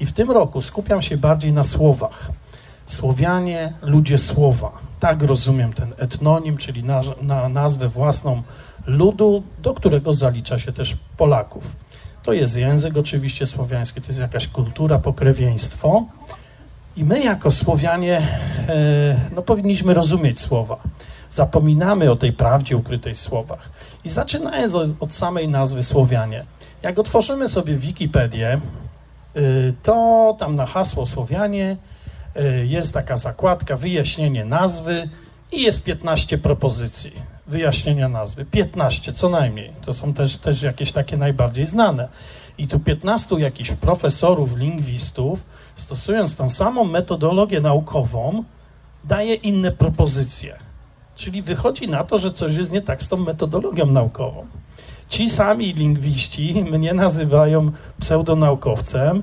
I w tym roku skupiam się bardziej na słowach. Słowianie, ludzie słowa. Tak rozumiem ten etnonim, czyli na, na nazwę własną ludu, do którego zalicza się też Polaków. To jest język oczywiście słowiański, to jest jakaś kultura, pokrewieństwo. I my jako Słowianie e, no, powinniśmy rozumieć słowa. Zapominamy o tej prawdzie ukrytej w słowach. I zaczynając od, samej nazwy Słowianie. Jak otworzymy sobie Wikipedię, to tam na hasło Słowianie y, jest taka zakładka wyjaśnienie nazwy i jest 15 propozycji wyjaśnienia nazwy. 15 co najmniej. To są też, też jakieś takie najbardziej znane. I tu 15 jakichś profesorów, lingwistów, stosując tą samą metodologię naukową, daje inne propozycje. Czyli wychodzi na to, że coś jest nie tak z tą metodologią naukową. Ci sami lingwiści mnie nazywają pseudonaukowcem,